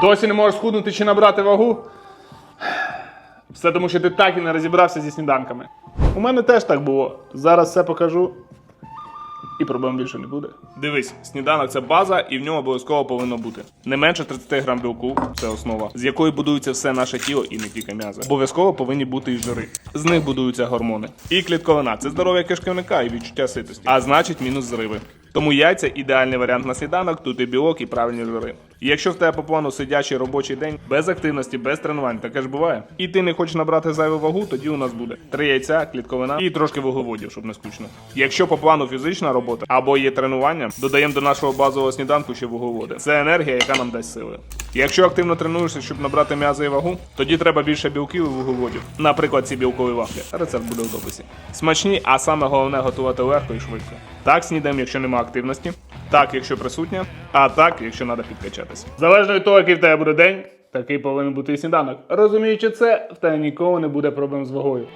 Досі не можеш схуднути чи набрати вагу? Все тому, що ти так і не розібрався зі сніданками. У мене теж так було. Зараз все покажу. І проблем більше не буде. Дивись, сніданок це база, і в ньому обов'язково повинно бути не менше 30 грам білку, це основа, з якої будується все наше тіло і не тільки м'язи. Обов'язково повинні бути і жири. З них будуються гормони. І клітковина це здоров'я кишківника і відчуття ситості. А значить, мінус зриви. Тому яйця ідеальний варіант на сніданок, тут і білок, і правильні жири. І якщо в тебе по плану сидячий робочий день без активності, без тренувань, таке ж буває. І ти не хочеш набрати зайву вагу, тоді у нас буде три яйця, клітковина і трошки вуглеводів, щоб не скучно. Якщо по плану фізична робота або є тренування, додаємо до нашого базового сніданку ще вуглеводи. Це енергія, яка нам дасть сили. Якщо активно тренуєшся, щоб набрати м'язи і вагу, тоді треба більше білків і вуглеводів. Наприклад, ці білкові вафлі. Рецепт буде в дописі. Смачні, а саме головне готувати легко і швидко. Так снідаємо, якщо немає активності, так, якщо присутня, а так, якщо треба підкачатися. Залежно від того, який в тебе буде день, такий повинен бути і сніданок. Розуміючи це, в тебе ніколи не буде проблем з вагою.